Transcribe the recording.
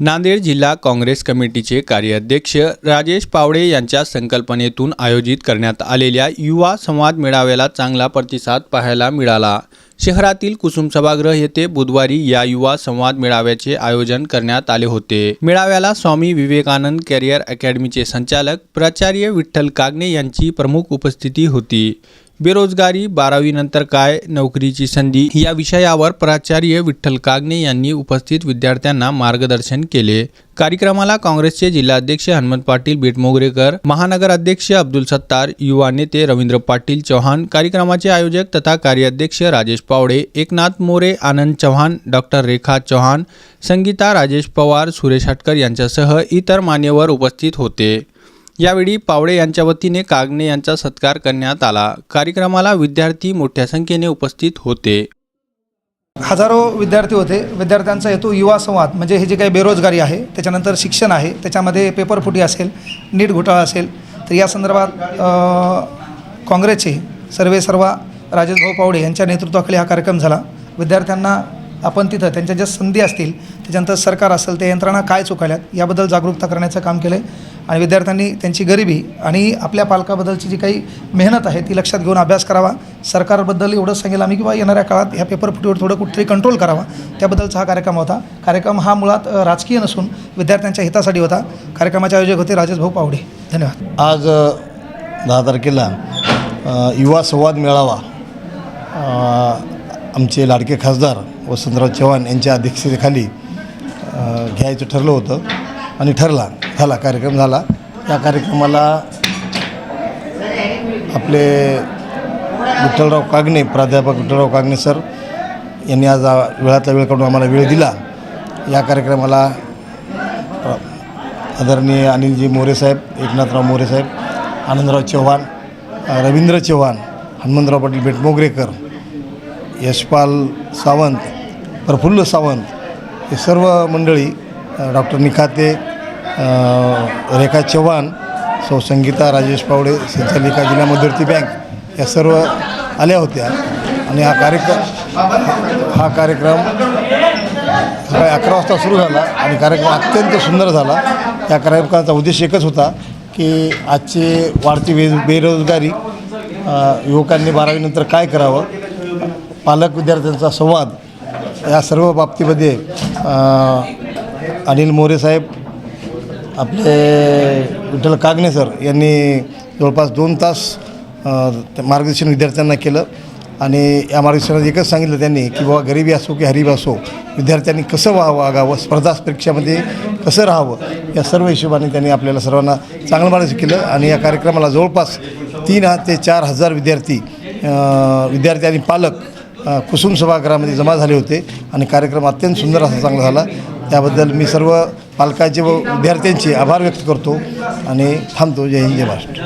नांदेड जिल्हा काँग्रेस कमिटीचे कार्याध्यक्ष राजेश पावडे यांच्या संकल्पनेतून आयोजित करण्यात आलेल्या युवा संवाद मेळाव्याला चांगला प्रतिसाद पाहायला मिळाला. शहरातील कुसुम सभागृह येथे बुधवारी या युवा संवाद मेळाव्याचे आयोजन करण्यात आले होते. मेळाव्याला स्वामी विवेकानंद कॅरियर अकॅडमीचे संचालक प्राचार्य विठ्ठल कागणे यांची प्रमुख उपस्थिती होती. बेरोजगारी बारावीनंतर काय नोकरीची संधी या विषयावर प्राचार्य विठ्ठल कागणे यांनी उपस्थित विद्यार्थ्यांना मार्गदर्शन केले. कार्यक्रमाला काँग्रेसचे जिल्हाध्यक्ष हनुमंत पाटील बेटमोगरेकर महानगर अध्यक्ष अब्दुल सत्तार युवा नेते रवींद्र पाटील चव्हाण कार्यक्रमाचे आयोजक तथा कार्याध्यक्ष राजेश पावडे एकनाथ मोरे आनंद चव्हाण डॉक्टर रेखा चव्हाण संगीता राजेश पवार सुरेश हटकर यांच्यासह इतर मान्यवर उपस्थित होते. यावेळी पावडे यांच्या वतीने कागणे यांचा सत्कार करण्यात आला. कार्यक्रमाला विद्यार्थी मोठ्या संख्येने उपस्थित होते. हजारो विद्यार्थी होते. विद्यार्थ्यांचा हेतू युवा संवाद म्हणजे हे जे काही बेरोजगारी आहे त्याच्यानंतर शिक्षण आहे त्याच्यामध्ये पेपरफुटी असेल नीट घोटाळा असेल तर या संदर्भात काँग्रेसचे सर्वे सर्व राजेश भाऊ पावडे यांच्या नेतृत्वाखाली हा कार्यक्रम झाला. विद्यार्थ्यांना आपण तिथं त्यांच्या ज्या संधी असतील त्याच्यानंतर सरकार असेल त्या यंत्रणा काय चुकाल्यात याबद्दल जागरूकता करण्याचं काम केलं आहे आणि विद्यार्थ्यांनी त्यांची गरिबी आणि आपल्या पालकाबद्दलची जी काही मेहनत आहे ती लक्षात घेऊन अभ्यास करावा. सरकारबद्दल एवढंच सांगेल आम्ही किंवा येणाऱ्या काळात ह्या पेपर फुटीवर थोडं कुठेतरी कंट्रोल करावा. त्याबद्दलचा हा कार्यक्रम होता. कार्यक्रम हा मुळात राजकीय नसून विद्यार्थ्यांच्या हितासाठी होता. कार्यक्रमाचे आयोजक होते राजेश भाऊ पावडे. धन्यवाद. आज दहा तारखेला युवा संवाद मेळावा. आमचे लाडके खासदार वसंतराव चव्हाण यांच्या अध्यक्षतेखाली घ्यायचं ठरलं होतं आणि ठरला. झाला कार्यक्रम झाला. या कार्यक्रमाला आपले विठ्ठलराव कागणे प्राध्यापक विठ्ठलराव कागणे सर यांनी आज वेळातला वेळ काढून आम्हाला वेळ दिला. या कार्यक्रमाला आदरणीय अनिलजी मोरे साहेब एकनाथराव मोरे साहेब आनंदराव चव्हाण रवींद्र चव्हाण हनुमंतराव पाटील बेटमोगरेकर यशपाल सावंत प्रफुल्ल सावंत हे सर्व मंडळी डॉक्टर निखाते रेखा चव्हाण सौ संगीता राजेश पावडे संचालिका जिल्हा मध्यवर्ती बँक या सर्व आल्या होत्या. आणि हा कार्यक्रम हा कार्यक्रम सकाळी अकरा वाजता सुरू झाला आणि कार्यक्रम अत्यंत सुंदर झाला. त्या कार्यक्रमाचा उद्देश एकच होता की आजची वाढती बे बेरोजगारी युवकांनी बारावीनंतर काय करावं? पालक विद्यार्थ्यांचा संवाद या सर्व बाबतीमध्ये अनिल मोरे साहेब आपले विठ्ठल कागणे सर यांनी जवळपास दोन तास मार्गदर्शन विद्यार्थ्यांना केलं. आणि या मार्गदर्शनात एकच सांगितलं त्यांनी की बाबा गरिबी असो की हरीब असो विद्यार्थ्यांनी कसं वा वागावं स्पर्धा परीक्षामध्ये कसं राहावं या सर्व हिशोबाने त्यांनी आपल्याला सर्वांना चांगलं मार्गदर्शन केलं. आणि या कार्यक्रमाला जवळपास तीन ते चार हजार विद्यार्थी विद्यार्थी आणि पालक कुसुम सभागृहामध्ये जमा झाले होते. आणि कार्यक्रम अत्यंत सुंदर असा चांगला झाला. त्याबद्दल मी सर्व पालकांचे व विद्यार्थ्यांचे आभार व्यक्त करतो आणि थांबतो. जय हिंद जय महाराष्ट्र.